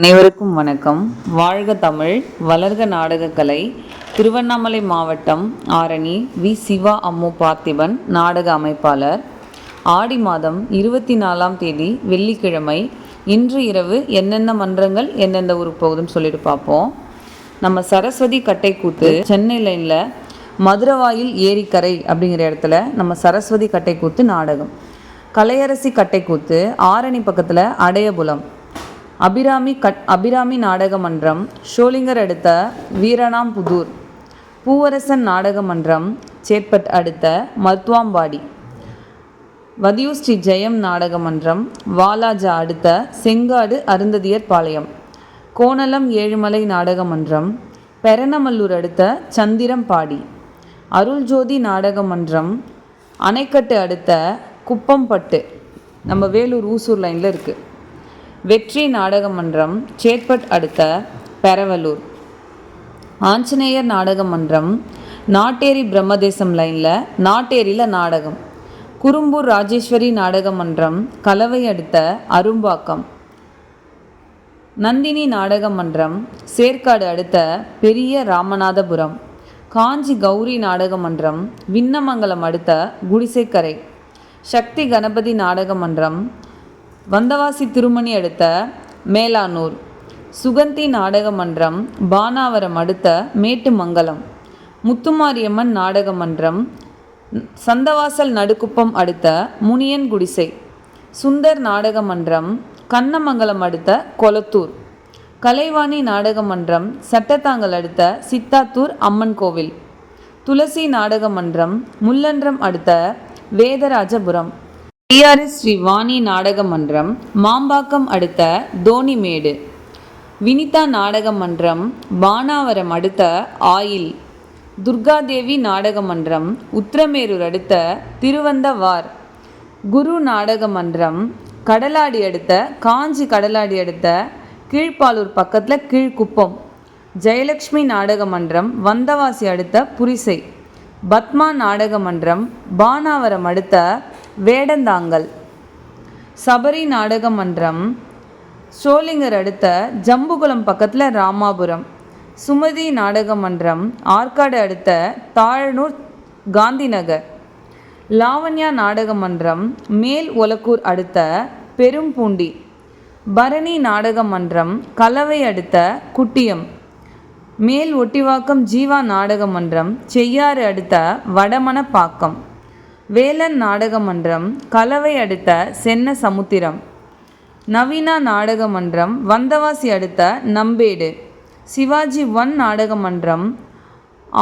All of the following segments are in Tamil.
அனைவருக்கும் வணக்கம். வாழ்க தமிழ் வளர்க நாடகக்கலை திருவண்ணாமலை மாவட்டம் ஆரணி வி. சிவா அம்மு பார்த்திபன் நாடக அமைப்பாளர். ஆடி மாதம் இருபத்தி நாலாம் தேதி வெள்ளிக்கிழமை இன்று இரவு என்னென்ன மன்றங்கள் எந்தெந்த ஊருக்கு போகுதுன்னு சொல்லிட்டு பார்ப்போம். நம்ம சரஸ்வதி கட்டைக்கூத்து சென்னை லைனில் மதுரவாயில் ஏரிக்கரை அப்படிங்கிற இடத்துல நம்ம சரஸ்வதி கட்டைக்கூத்து நாடகம். கலையரசி கட்டைக்கூத்து ஆரணி பக்கத்தில் அடையபுலம். அபிராமி கட் அபிராமி நாடக மன்றம் ஷோலிங்கர் அடுத்த வீரணாம்புதூர். பூவரசன் நாடக மன்றம் சேட்பட் அடுத்த மருத்துவாம்பாடி வதியூர் ஸ்ரீ ஜெயம் நாடக மன்றம் வாலாஜா அடுத்த செங்காடு அருந்ததியர் பாளையம். கோணலம் ஏழுமலை நாடக மன்றம் பெரணமல்லூர் அடுத்த சந்திரம்பாடி. அருள்ஜோதி நாடக மன்றம் அணைக்கட்டு அடுத்த குப்பம்பட்டு. நம்ம வேலூர் ஊசூர் லைனில் இருக்குது வெற்றி நாடக மன்றம் சேத்பட் அடுத்த பெரவலூர். ஆஞ்சநேயர் நாடக மன்றம் நாட்டேரி பிரம்மதேசம் லைனில் நாட்டேரியில் நாடகம். குறும்பூர் ராஜேஸ்வரி நாடக மன்றம் கலவை அடுத்த அரும்பாக்கம். நந்தினி நாடக மன்றம் சேர்க்காடு அடுத்த பெரிய ராமநாதபுரம். காஞ்சி கௌரி நாடக மன்றம் விண்ணமங்கலம் அடுத்த குடிசைக்கரை. சக்தி கணபதி நாடக மன்றம் வந்தவாசி திருமணி அடுத்த மேலானூர். சுகந்தி நாடக மன்றம் பானாவரம் அடுத்த மேட்டுமங்கலம். முத்துமாரியம்மன் நாடக மன்றம் சந்தவாசல் நடுக்குப்பம் அடுத்த முனியன் குடிசை. சுந்தர் நாடக மன்றம் கண்ணமங்கலம் அடுத்த கொளத்தூர். கலைவாணி நாடக மன்றம் சட்டத்தாங்கல் அடுத்த சித்தாத்தூர் அம்மன் கோவில். துளசி நாடக மன்றம் முல்லன்றம் அடுத்த வேதராஜபுரம். டிஆர்எஸ் ஸ்ரீ வாணி நாடக மன்றம் மாம்பாக்கம் அடுத்த தோணிமேடு. வினிதா நாடக மன்றம் பானாவரம் அடுத்த ஆயில். துர்காதேவி நாடக மன்றம் உத்திரமேரூர் அடுத்த திருவந்தவார். குரு நாடக மன்றம் கடலாடி அடுத்த காஞ்சி கடலாடி அடுத்த கீழ்ப்பாலூர் பக்கத்தில் கீழ்குப்பம். ஜெயலக்ஷ்மி நாடக மன்றம் வந்தவாசி அடுத்த புரிசை. பத்மா நாடக மன்றம் பானாவரம் அடுத்த வேடந்தாங்கல். சபரி நாடக மன்றம். சோளிங்கர் அடுத்த ஜம்புகுளம் பக்கத்தில் ராமாபுரம். சுமதி நாடக மன்றம். ஆற்காடு அடுத்த தாழனூர் காந்திநகர். லாவண்யா நாடக மன்றம். மேல் ஒலக்கூர் அடுத்த பெரும்பூண்டி. பரணி நாடக மன்றம். கலவை அடுத்த குட்டியம். மேல் ஒட்டிவாக்கம் ஜீவா நாடக மன்றம். செய்யாறு அடுத்த வடமணப்பாக்கம் வேலன் நாடக மன்றம் கலவை அடுத்த சென்ன சமுத்திரம். நவீனா நாடக மன்றம் வந்தவாசி அடுத்த நம்பேடு. சிவாஜி ஒன் நாடக மன்றம்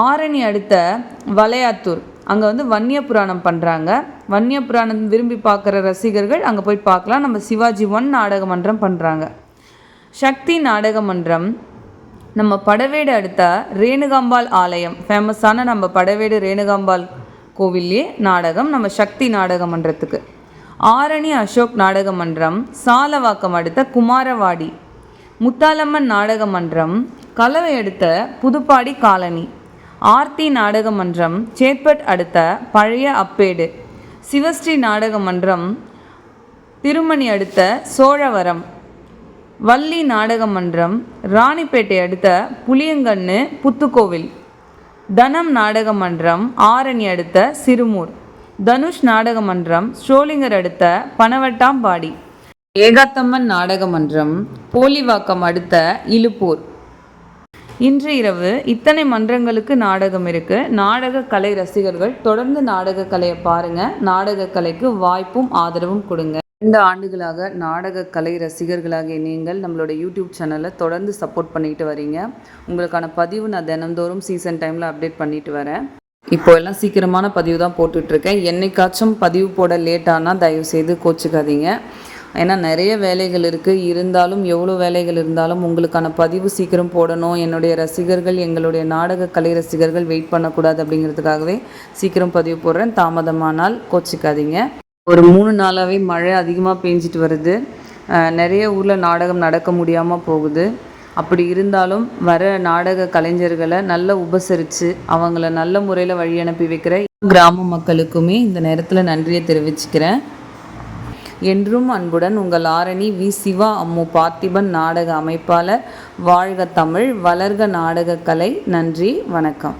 ஆரணி அடுத்த வளையாத்தூர். அங்கே வந்து வன்னிய புராணம் பண்ணுறாங்க வன்னிய புராணம் விரும்பி பார்க்குற ரசிகர்கள் அங்கே போய் பார்க்கலாம். நம்ம சிவாஜி ஒன் நாடக மன்றம் பண்ணுறாங்க சக்தி நாடக மன்றம் நம்ம படவேடு அடுத்த ரேணுகாம்பாள் ஆலயம். ஃபேமஸான நம்ம படவேடு ரேணுகாம்பாள் கோவில்லே நாடகம் நம்ம சக்தி நாடக மன்றத்துக்கு ஆரணி அசோக் நாடக மன்றம் சாலவாக்கம் அடுத்த குமாரவாடி. முத்தாலம்மன் நாடக மன்றம் கலவை அடுத்த புதுப்பாடி காலனி. ஆர்த்தி நாடக மன்றம் சேத்பட் அடுத்த பழைய அப்பேடு. சிவஸ்ரீ நாடக மன்றம் திருமணி அடுத்த சோழவரம். வள்ளி நாடக மன்றம் ராணிப்பேட்டை அடுத்த புளியங்கண்ணு புத்துக்கோவில். தனம் நாடக மன்றம் ஆரணி அடுத்த சிறுமூர். தனுஷ் நாடக மன்றம் ஸ்ரோலிங்கர் அடுத்த பனவட்டாம்பாடி. ஏகாத்தம்மன் நாடக மன்றம் போலிவாக்கம் அடுத்த இலுப்பூர். இன்று இரவு இத்தனை மன்றங்களுக்கு நாடகம் இருக்கு. நாடக கலை ரசிகர்கள் தொடர்ந்து நாடக கலையை பாருங்க. நாடக கலைக்கு வாய்ப்பும் ஆதரவும் கொடுங்க. ரெண்டு ஆண்டுகளாக நாடக கலை ரசிகர்களாகிய நீங்கள் நம்மளோட யூடியூப் சேனலை தொடர்ந்து சப்போர்ட் பண்ணிட்டு வரீங்க. உங்களுக்கான பதிவு நான் தினந்தோறும் சீசன் டைமில் அப்டேட் பண்ணிட்டு வரேன். இப்போ எல்லாம் சீக்கிரமான பதிவு தான் போட்டுட்ருக்கேன். என்னைக்காச்சும் பதிவு போட லேட் ஆனால் தயவுசெய்து கோச்சிக்காதீங்க. ஏன்னா நிறைய வேலைகள் இருக்குது இருந்தாலும் எவ்வளோ வேலைகள் இருந்தாலும் உங்களுக்கான பதிவு சீக்கிரம் போடணும். என்னுடைய ரசிகர்கள் எங்களுடைய நாடக கலை ரசிகர்கள் வெயிட் பண்ணக்கூடாது அப்படிங்கிறதுக்காகவே சீக்கிரம் பதிவு போடுறேன். தாமதமானால் கோச்சிக்காதீங்க. ஒரு மூணு நாளாகவே மழை அதிகமாக பெஞ்சிட்டு வருது. நிறைய ஊரில் நாடகம் நடக்க முடியாமல் போகுது. அப்படி இருந்தாலும் வர நாடக கலைஞர்களை நல்லா உபசரித்து அவங்கள நல்ல முறையில் வழி அனுப்பி வைக்கிற கிராம மக்களுக்குமே இந்த நேரத்தில் நன்றியை தெரிவிச்சுக்கிறேன். என்றும் அன்புடன் உங்கள் ஆரணி வி. சிவா அம்மு பார்த்திபன் நாடக அமைப்பாளர் வாழ்க தமிழ் வளர்க நாடகக்கலை நன்றி வணக்கம்.